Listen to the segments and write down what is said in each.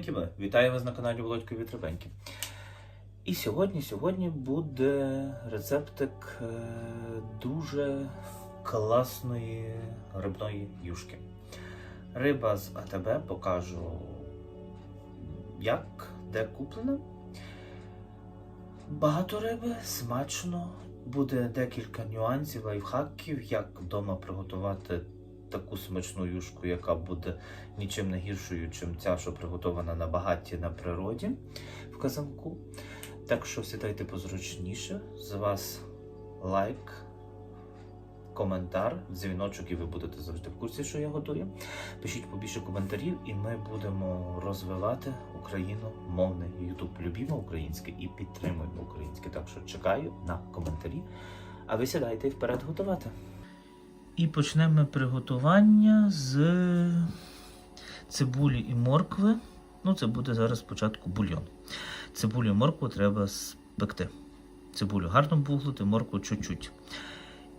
Здоровенькі ви! Вітаю вас на каналі Володько Вітребеньки. І сьогодні, сьогодні буде рецептик е, дуже класної рибної юшки. Риба з АТБ покажу, як, де куплена. Багато риби, смачно. Буде декілька нюансів, лайфхаків, як вдома приготувати таку смачну юшку, яка буде нічим не гіршою, чим ця, що приготована на багаті на природі в казанку. Так що сідайте позручніше. З вас лайк, коментар, дзвіночок, і ви будете завжди в курсі, що я готую. Пишіть побільше коментарів, і ми будемо розвивати україномовний YouTube. Любімо українське і підтримуємо українське. Так що чекаю на коментарі. А ви сідайте вперед готувати. І почнемо приготування з цибулі і моркви. Ну, це буде зараз спочатку бульйон. Цибулю і моркву треба спекти. Цибулю гарно буглити, моркву чуть-чуть.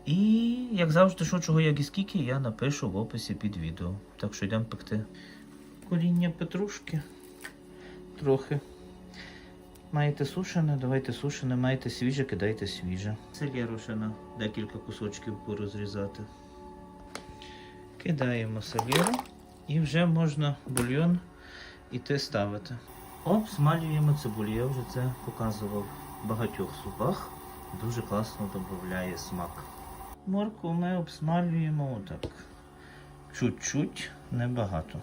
І, як завжди, що чого, як і скільки, я напишу в описі під відео. Так що йдемо пекти. Коріння петрушки. Трохи. Маєте сушене, давайте сушене, маєте свіже, кидайте свіже. Селєру ще на декілька кусочків порозрізати. Кидаємо селєру і вже можна бульйон іти ставити. Обсмалюємо цибулю. Я вже це показував в багатьох супах. Дуже класно додає смак. Морку ми обсмалюємо отак. Чуть-чуть, небагато.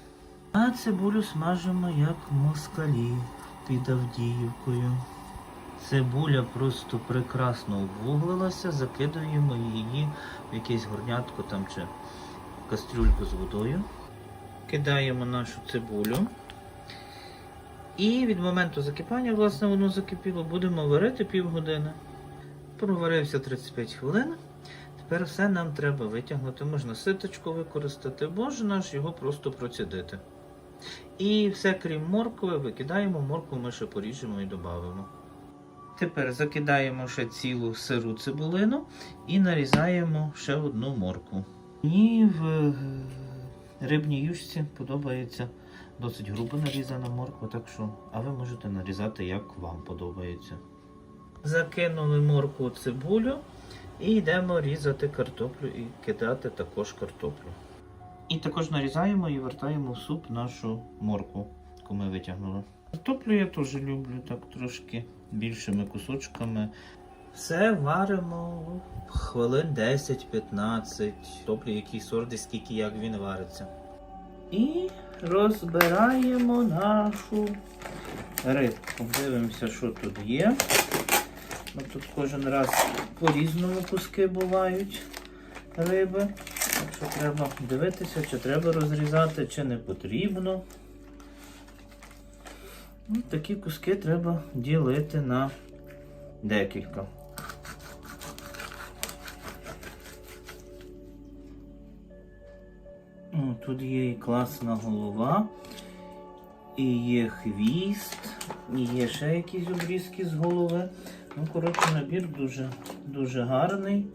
А цибулю смажимо як москалі під Авдіївкою. Цибуля просто прекрасно обвуглилася, закидуємо її в якесь горнятко там чи кастрюльку з водою. Кидаємо нашу цибулю. І від моменту закипання, власне, воно закипіло, будемо варити півгодини. Проварився 35 хвилин. Тепер все нам треба витягнути. Можна ситочку використати, можна ж його просто процідити. І все, крім моркви, викидаємо, моркву ми ще поріжемо і додамо. Тепер закидаємо ще цілу сиру цибулину і нарізаємо ще одну моркву. Мені в рибній юшці подобається досить грубо нарізана морква, так що, а ви можете нарізати, як вам подобається. Закинули моркву цибулю і йдемо різати картоплю і кидати також картоплю. І також нарізаємо і вертаємо в суп нашу моркву, яку ми витягнули. Картоплю я теж люблю так трошки більшими кусочками. Все варимо хвилин 10-15. Топлі який сорт скільки як він вариться. І розбираємо нашу рибку. Дивимося, що тут є. Ну, Тут кожен раз по-різному куски бувають риби. Так що треба дивитися, чи треба розрізати, чи не потрібно. Ну, такі куски треба ділити на декілька. Тут є і класна голова, і є хвіст, і є ще якісь обрізки з голови. Ну, коротше, набір дуже, дуже гарний.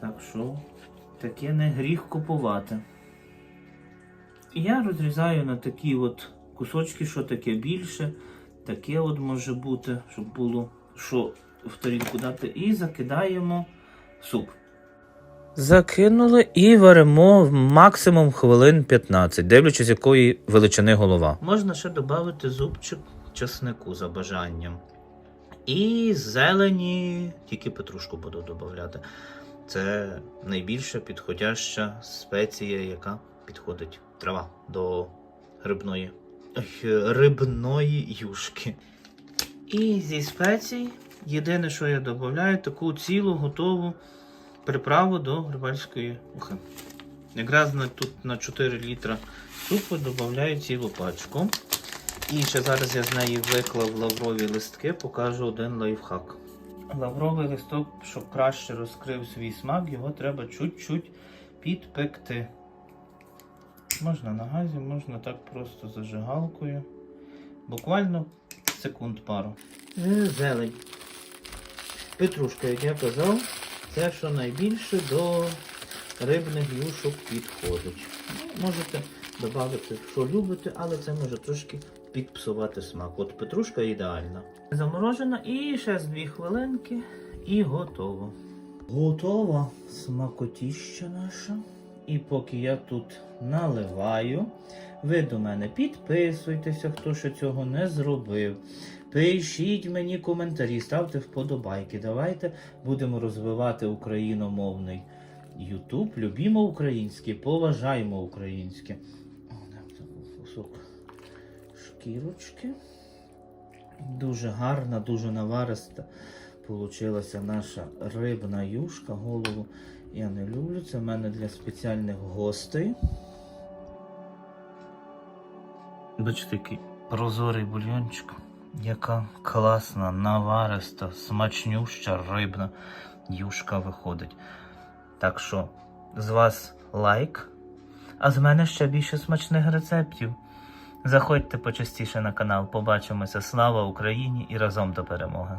Так що таке не гріх купувати. І я розрізаю на такі от кусочки, що таке більше, таке от може бути, щоб було що в тарілку дати, і закидаємо суп. Закинули і варимо максимум хвилин 15, дивлячись, якої величини голова. Можна ще додати зубчик чеснику за бажанням. І зелені, тільки петрушку буду додати. Це найбільша підходяща спеція, яка підходить трава до грибної, рибної юшки. І зі спецій, єдине, що я додаю, таку цілу готову приправу до рибальської ухи. Якраз тут на 4 літра супу додаю цілу пачку. І ще зараз я з неї виклав лаврові листки, покажу один лайфхак. Лавровий листок, щоб краще розкрив свій смак, його треба чуть-чуть підпекти. Можна на газі, можна так просто зажигалкою. Буквально секунд пару. Е, Зелень. Петрушка, як я казав, це що найбільше до рибних юшок підходить. Ну, Можете додати, що любите, але це може трошки підпсувати смак. От петрушка ідеальна. Заморожена і ще з дві хвилинки і готово. Готова смакотіща наша. І поки я тут наливаю, ви до мене підписуйтеся, хто ще цього не зробив. Пишіть мені коментарі, ставте вподобайки. Давайте будемо розвивати україномовний Ютуб. Любімо українське, поважаємо українське. Кусок шкірочки. Дуже гарна, дуже навариста получилася наша рибна юшка. Голову я не люблю. Це в мене для спеціальних гостей. Бачите, який прозорий бульйончик. Яка класна, навариста, смачнюща рибна юшка виходить. Так що з вас лайк, а з мене ще більше смачних рецептів. Заходьте почастіше на канал, побачимося. Слава Україні і разом до перемоги!